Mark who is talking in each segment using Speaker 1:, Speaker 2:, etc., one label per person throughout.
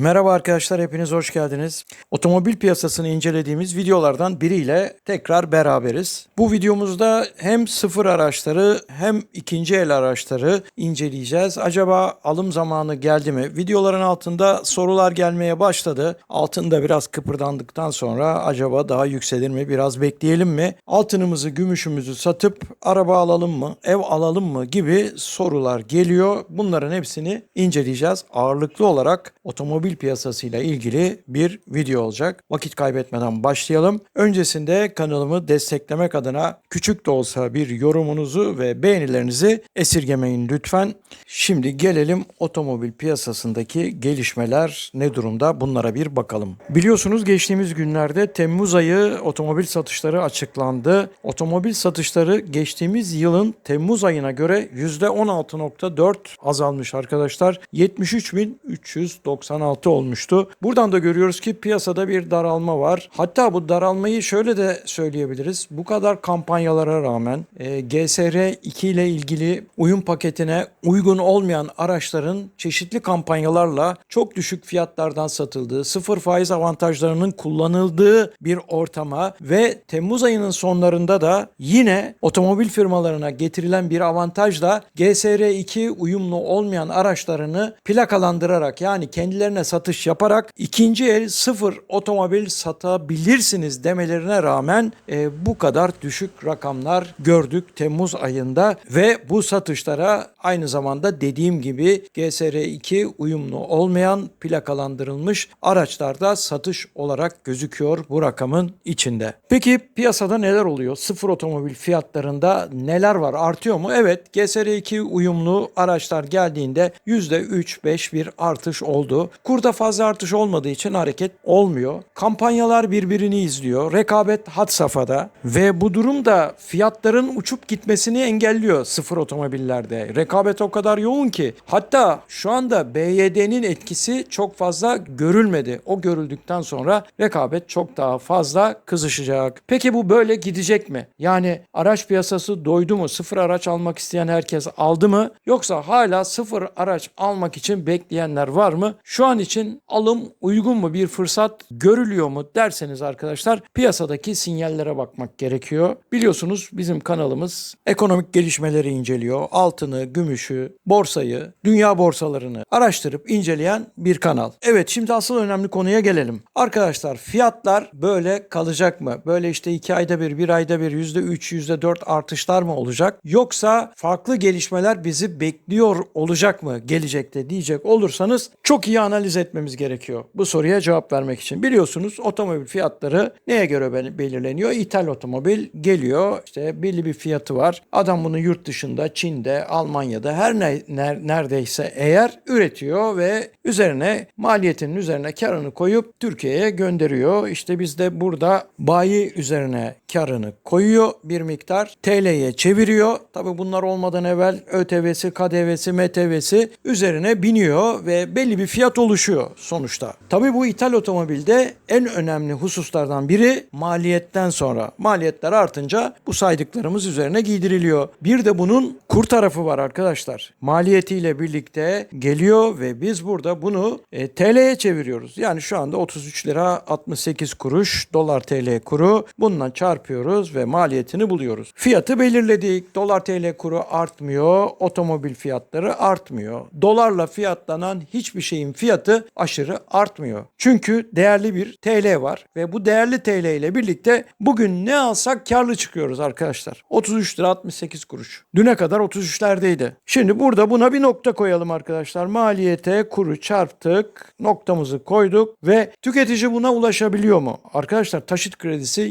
Speaker 1: Merhaba arkadaşlar, hepiniz hoş geldiniz. Otomobil piyasasını incelediğimiz videolardan biriyle tekrar beraberiz. Bu videomuzda hem sıfır araçları hem ikinci el araçları inceleyeceğiz. Acaba alım zamanı geldi mi? Videoların altında sorular gelmeye başladı. Altında biraz kıpırdandıktan sonra acaba daha yükselir mi? Biraz bekleyelim mi? Altınımızı, gümüşümüzü satıp araba alalım mı? Ev alalım mı? gibi sorular geliyor. Bunların hepsini inceleyeceğiz. Ağırlıklı olarak otomobil piyasasıyla ilgili bir video olacak. Vakit kaybetmeden başlayalım. Öncesinde kanalımı desteklemek adına küçük de olsa bir yorumunuzu ve beğenilerinizi esirgemeyin lütfen. Şimdi gelelim otomobil piyasasındaki gelişmeler ne durumda bunlara bir bakalım. Biliyorsunuz geçtiğimiz günlerde Temmuz ayı otomobil satışları açıklandı. Otomobil satışları geçtiğimiz yılın Temmuz ayına göre %16.4 azalmış arkadaşlar. 73.396 olmuştu. Buradan da görüyoruz ki piyasada bir daralma var. Hatta bu daralmayı şöyle de söyleyebiliriz. Bu kadar kampanyalara rağmen e, GSR 2 ile ilgili uyum paketine uygun olmayan araçların çeşitli kampanyalarla çok düşük fiyatlardan satıldığı, sıfır faiz avantajlarının kullanıldığı bir ortama ve Temmuz ayının sonlarında da yine otomobil firmalarına getirilen bir avantajla GSR 2 uyumlu olmayan araçlarını plakalandırarak yani kendilerine satış yaparak ikinci el sıfır otomobil satabilirsiniz demelerine rağmen e, bu kadar düşük rakamlar gördük Temmuz ayında ve bu satışlara aynı zamanda dediğim gibi GSR2 uyumlu olmayan plakalandırılmış araçlarda satış olarak gözüküyor bu rakamın içinde. Peki piyasada neler oluyor? Sıfır otomobil fiyatlarında neler var? Artıyor mu? Evet GSR2 uyumlu araçlar geldiğinde %3-5 bir artış oldu. Kurda fazla artış olmadığı için hareket olmuyor. Kampanyalar birbirini izliyor. Rekabet had safhada ve bu durum da fiyatların uçup gitmesini engelliyor sıfır otomobillerde. Rekabet o kadar yoğun ki hatta şu anda BYD'nin etkisi çok fazla görülmedi. O görüldükten sonra rekabet çok daha fazla kızışacak. Peki bu böyle gidecek mi? Yani araç piyasası doydu mu? Sıfır araç almak isteyen herkes aldı mı? Yoksa hala sıfır araç almak için bekleyenler var mı? Şu an için alım uygun mu bir fırsat görülüyor mu derseniz arkadaşlar piyasadaki sinyallere bakmak gerekiyor. Biliyorsunuz bizim kanalımız ekonomik gelişmeleri inceliyor. Altını, gümüşü, borsayı, dünya borsalarını araştırıp inceleyen bir kanal. Evet şimdi asıl önemli konuya gelelim. Arkadaşlar fiyatlar böyle kalacak mı? Böyle işte iki ayda bir, bir ayda bir yüzde üç, yüzde dört artışlar mı olacak? Yoksa farklı gelişmeler bizi bekliyor olacak mı gelecekte diyecek olursanız çok iyi analiz etmemiz gerekiyor. Bu soruya cevap vermek için. Biliyorsunuz otomobil fiyatları neye göre bel- belirleniyor? İthal otomobil geliyor. işte belli bir fiyatı var. Adam bunu yurt dışında, Çin'de, Almanya'da her ne, ner- neredeyse eğer üretiyor ve üzerine maliyetinin üzerine karını koyup Türkiye'ye gönderiyor. İşte biz de burada bayi üzerine karını koyuyor bir miktar. TL'ye çeviriyor. Tabi bunlar olmadan evvel ÖTV'si, KDV'si, MTV'si üzerine biniyor ve belli bir fiyat oluşuyor sonuçta. Tabi bu ithal otomobilde en önemli hususlardan biri maliyetten sonra. Maliyetler artınca bu saydıklarımız üzerine giydiriliyor. Bir de bunun kur tarafı var arkadaşlar. Maliyetiyle birlikte geliyor ve biz burada bunu e, TL'ye çeviriyoruz. Yani şu anda 33 lira 68 kuruş dolar TL kuru. Bununla çarpıyoruz ve maliyetini buluyoruz. Fiyatı belirledik. Dolar TL kuru artmıyor. Otomobil fiyatları artmıyor. Dolarla fiyatlanan hiçbir şeyin fiyatı aşırı artmıyor. Çünkü değerli bir TL var ve bu değerli TL ile birlikte bugün ne alsak karlı çıkıyoruz arkadaşlar. 33 lira 68 kuruş. Düne kadar 33'lerdeydi. Şimdi burada buna bir nokta koyalım arkadaşlar. Maliyete kuru çarptık. Noktamızı koyduk ve tüketici buna ulaşabiliyor mu? Arkadaşlar taşıt kredisi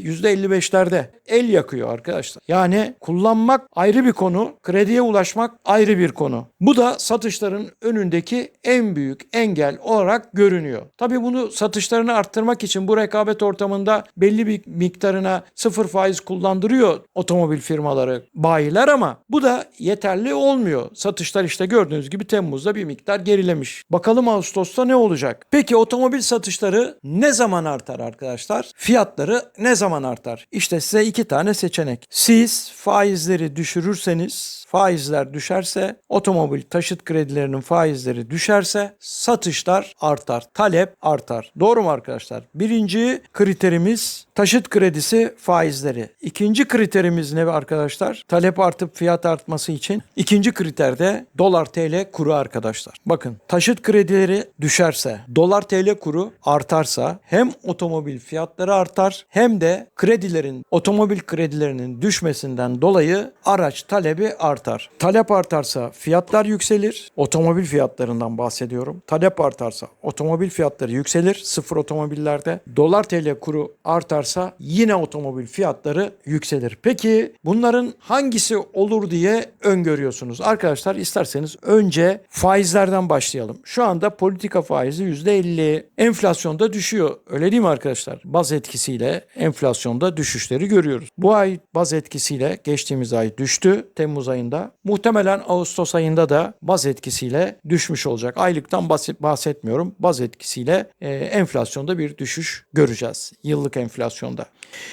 Speaker 1: %55'lerde. El yakıyor arkadaşlar. Yani kullanmak ayrı bir konu, krediye ulaşmak ayrı bir konu. Bu da satışların önündeki en büyük engel olarak görünüyor. Tabii bunu satışlarını arttırmak için bu rekabet ortamında belli bir miktarına sıfır faiz kullandırıyor otomobil firmaları, bayiler ama bu da yeterli olmuyor. Satışlar işte gördüğünüz gibi Temmuz'da bir miktar gerilemiş. Bakalım Ağustos'ta ne olacak? Peki otomobil satışları ne zaman artar arkadaşlar? Fiyatları ne zaman artar? İşte size iki tane seçenek. Siz faizleri düşürürseniz faizler düşerse, otomobil taşıt kredilerinin faizleri düşerse satışlar artar, talep artar. Doğru mu arkadaşlar? Birinci kriterimiz taşıt kredisi faizleri. İkinci kriterimiz ne arkadaşlar? Talep artıp fiyat artması için. İkinci kriter de dolar TL kuru arkadaşlar. Bakın taşıt kredileri düşerse, dolar TL kuru artarsa hem otomobil fiyatları artar hem de kredilerin, otomobil kredilerinin düşmesinden dolayı araç talebi artar. Talep artarsa fiyatlar yükselir. Otomobil fiyatlarından bahsediyorum. Talep artarsa otomobil fiyatları yükselir sıfır otomobillerde. Dolar TL kuru artarsa yine otomobil fiyatları yükselir. Peki bunların hangisi olur diye öngörüyorsunuz? Arkadaşlar isterseniz önce faizlerden başlayalım. Şu anda politika faizi %50. Enflasyonda düşüyor. Öyle değil mi arkadaşlar? Baz etkisiyle enflasyonda düşüşleri görüyoruz. Bu ay baz etkisiyle geçtiğimiz ay düştü. Temmuz ayında. Muhtemelen Ağustos ayında da baz etkisiyle düşmüş olacak. Aylıktan bahset- bahsetmiyorum. Baz etkisiyle e, enflasyonda bir düşüş göreceğiz. Yıllık enflasyonda.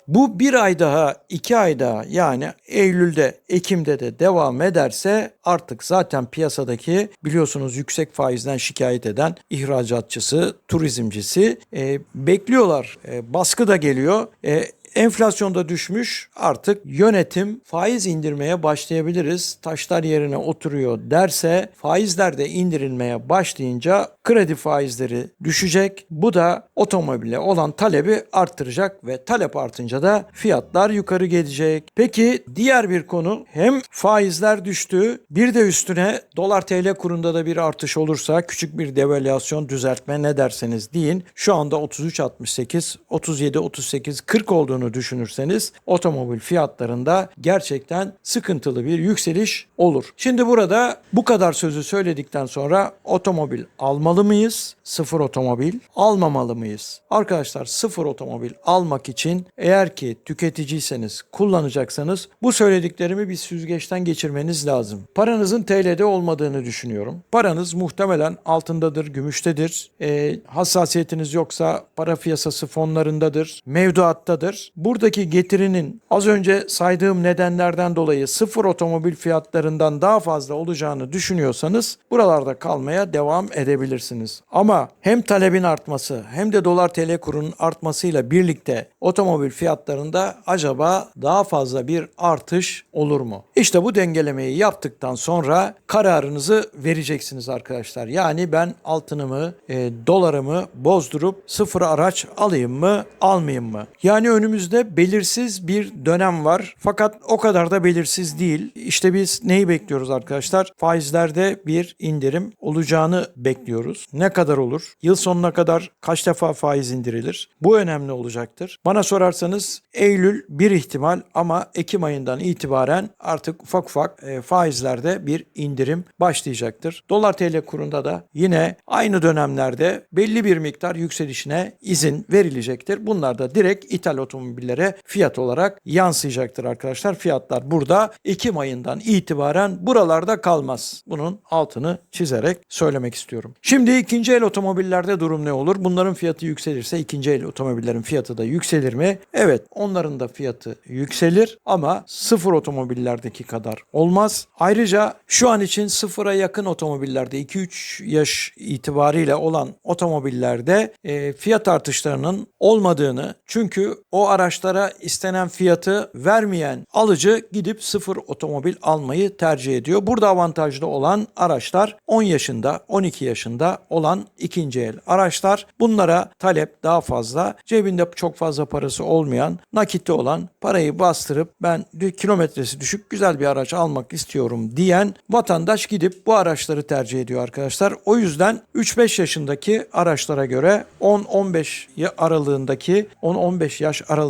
Speaker 1: Bu bir ay daha, iki ay daha yani Eylül'de, Ekim'de de devam ederse artık zaten piyasadaki biliyorsunuz yüksek faizden şikayet eden ihracatçısı, turizmcisi e, bekliyorlar. E, baskı da geliyor. E, Enflasyonda düşmüş artık yönetim faiz indirmeye başlayabiliriz. Taşlar yerine oturuyor derse faizler de indirilmeye başlayınca kredi faizleri düşecek. Bu da otomobile olan talebi arttıracak ve talep artınca da fiyatlar yukarı gelecek. Peki diğer bir konu hem faizler düştü bir de üstüne dolar TL kurunda da bir artış olursa küçük bir devalüasyon düzeltme ne derseniz deyin. Şu anda 33.68, 37, 38, 40 olduğunu düşünürseniz otomobil fiyatlarında gerçekten sıkıntılı bir yükseliş olur. Şimdi burada bu kadar sözü söyledikten sonra otomobil almalı mıyız? Sıfır otomobil almamalı mıyız? Arkadaşlar sıfır otomobil almak için eğer ki tüketiciyseniz, kullanacaksanız bu söylediklerimi bir süzgeçten geçirmeniz lazım. Paranızın TL'de olmadığını düşünüyorum. Paranız muhtemelen altındadır, gümüştedir. Ee, hassasiyetiniz yoksa para piyasası fonlarındadır, mevduattadır. Buradaki getirinin az önce saydığım nedenlerden dolayı sıfır otomobil fiyatlarından daha fazla olacağını düşünüyorsanız buralarda kalmaya devam edebilirsiniz. Ama hem talebin artması hem de dolar TL kurunun artmasıyla birlikte otomobil fiyatlarında acaba daha fazla bir artış olur mu? İşte bu dengelemeyi yaptıktan sonra kararınızı vereceksiniz arkadaşlar. Yani ben altınımı, e, dolarımı bozdurup sıfır araç alayım mı, almayayım mı? Yani önümüzde belirsiz bir dönem var. Fakat o kadar da belirsiz değil. İşte biz neyi bekliyoruz arkadaşlar? Faizlerde bir indirim olacağını bekliyoruz. Ne kadar olur? Yıl sonuna kadar kaç defa faiz indirilir? Bu önemli olacaktır. Bana sorarsanız Eylül bir ihtimal ama Ekim ayından itibaren artık ufak ufak e, faizlerde bir indirim başlayacaktır. Dolar TL kurunda da yine aynı dönemlerde belli bir miktar yükselişine izin verilecektir. Bunlar da direkt ithal otomobillere fiyat olarak yansıyacaktır arkadaşlar. Fiyatlar burada Ekim ayından itibaren buralarda kalmaz. Bunun altını çizerek söylemek istiyorum. Şimdi ikinci el otomobillerde durum ne olur? Bunların fiyatı yükselirse ikinci el otomobillerin fiyatı da yükselir mi? Evet onların da fiyatı yükselir ama sıfır otomobillerdeki kadar olmaz. Ayrıca şu an için sıfıra yakın otomobillerde 2-3 yaş itibariyle olan otomobillerde e, fiyat artışlarının olmadığını çünkü o araçlara istenen fiyatı vermeyen alıcı gidip sıfır otomobil almayı tercih ediyor. Burada avantajlı olan araçlar 10 yaşında 12 yaşında olan ikinci el araçlar. Bunlara talep daha fazla. Cebinde çok fazla parası olmayan, nakitte olan parayı bastırıp ben kilometresi düşük güzel bir araç almak istiyorum diyen vatandaş gidip bu araçları tercih ediyor arkadaşlar. O yüzden 3-5 yaşındaki araçlara göre 10-15 ya- aralığındaki 10-15 yaş aralığındaki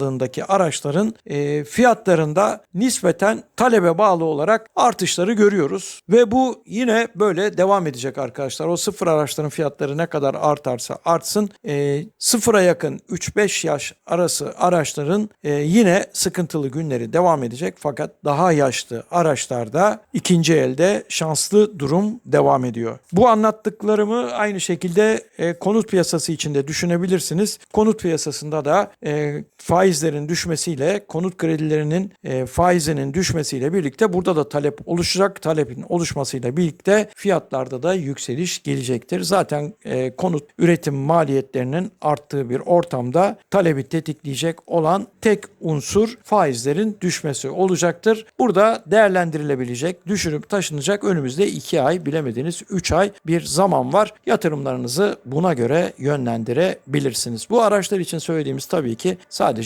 Speaker 1: araçların e, fiyatlarında nispeten talebe bağlı olarak artışları görüyoruz. Ve bu yine böyle devam edecek arkadaşlar. O sıfır araçların fiyatları ne kadar artarsa artsın e, sıfıra yakın 3-5 yaş arası araçların e, yine sıkıntılı günleri devam edecek. Fakat daha yaşlı araçlarda ikinci elde şanslı durum devam ediyor. Bu anlattıklarımı aynı şekilde e, konut piyasası içinde düşünebilirsiniz. Konut piyasasında da e, faiz faizlerin düşmesiyle konut kredilerinin e, faizinin düşmesiyle birlikte burada da talep oluşacak. Talepin oluşmasıyla birlikte fiyatlarda da yükseliş gelecektir. Zaten e, konut üretim maliyetlerinin arttığı bir ortamda talebi tetikleyecek olan tek unsur faizlerin düşmesi olacaktır. Burada değerlendirilebilecek, düşünüp taşınacak önümüzde 2 ay bilemediniz 3 ay bir zaman var. Yatırımlarınızı buna göre yönlendirebilirsiniz. Bu araçlar için söylediğimiz tabii ki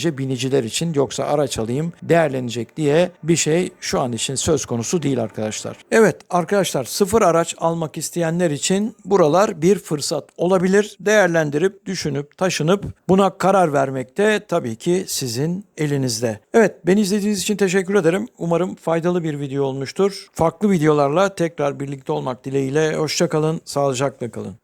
Speaker 1: sadece biniciler için yoksa araç alayım değerlenecek diye bir şey şu an için söz konusu değil arkadaşlar. Evet arkadaşlar sıfır araç almak isteyenler için buralar bir fırsat olabilir. Değerlendirip, düşünüp, taşınıp buna karar vermek de tabii ki sizin elinizde. Evet beni izlediğiniz için teşekkür ederim. Umarım faydalı bir video olmuştur. Farklı videolarla tekrar birlikte olmak dileğiyle. Hoşçakalın, sağlıcakla kalın.